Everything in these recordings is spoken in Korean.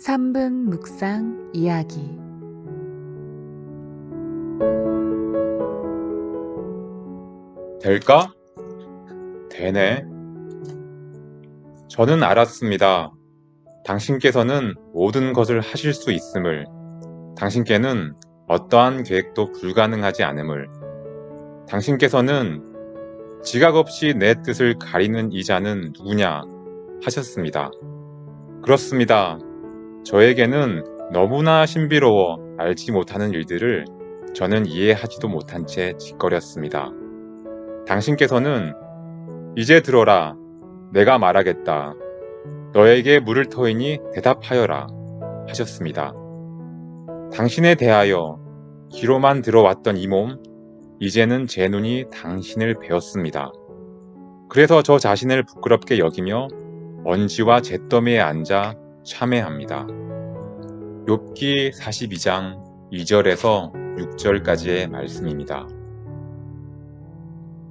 3분 묵상 이야기 될까? 되네. 저는 알았습니다. 당신께서는 모든 것을 하실 수 있음을, 당신께는 어떠한 계획도 불가능하지 않음을, 당신께서는 지각 없이 내 뜻을 가리는 이자는 누구냐 하셨습니다. 그렇습니다. 저에게는 너무나 신비로워 알지 못하는 일들을 저는 이해하지도 못한 채 짓거렸습니다. 당신께서는 이제 들어라. 내가 말하겠다. 너에게 물을 터이니 대답하여라. 하셨습니다. 당신에 대하여 귀로만 들어왔던 이 몸, 이제는 제 눈이 당신을 배웠습니다. 그래서 저 자신을 부끄럽게 여기며 먼지와 잿더미에 앉아 참회합니다. 욥기 42장 2절에서 6절까지의 말씀입니다.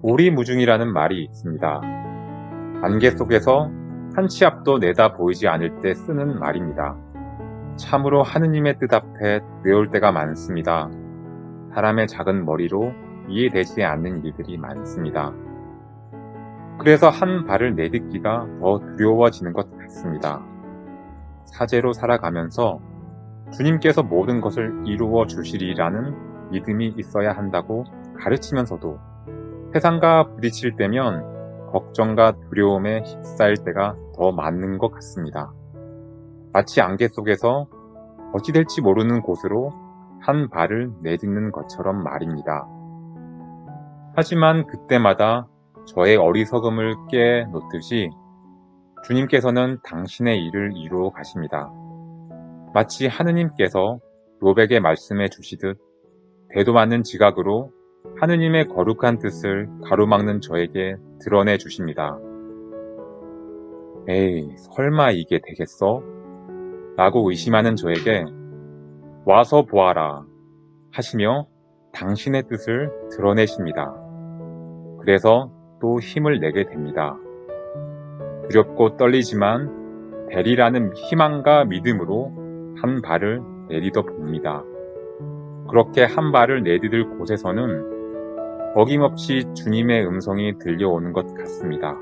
오리무중이라는 말이 있습니다. 안개 속에서 한 치 앞도 내다 보이지 않을 때 쓰는 말입니다. 참으로 하느님의 뜻 앞에 외울 때가 많습니다. 사람의 작은 머리로 이해되지 않는 일들이 많습니다. 그래서 한 발을 내딛기가 더 두려워지는 것 같습니다. 사제로 살아가면서 주님께서 모든 것을 이루어 주시리라는 믿음이 있어야 한다고 가르치면서도 세상과 부딪힐 때면 걱정과 두려움에 휩싸일 때가 더 많은 것 같습니다. 마치 안개 속에서 어찌 될지 모르는 곳으로 한 발을 내딛는 것처럼 말입니다. 하지만 그때마다 저의 어리석음을 깨 놓듯이 주님께서는 당신의 일을 이루어 가십니다. 마치 하느님께서 욥에게 말씀해 주시듯 대도 많는 지각으로 하느님의 거룩한 뜻을 가로막는 저에게 드러내 주십니다. 에이, 설마 이게 되겠어? 라고 의심하는 저에게 와서 보아라 하시며 당신의 뜻을 드러내십니다. 그래서 또 힘을 내게 됩니다. 두렵고 떨리지만 되리라는 희망과 믿음으로 한 발을 내딛어 봅니다. 그렇게 한 발을 내디딜 곳에서는 어김없이 주님의 음성이 들려오는 것 같습니다.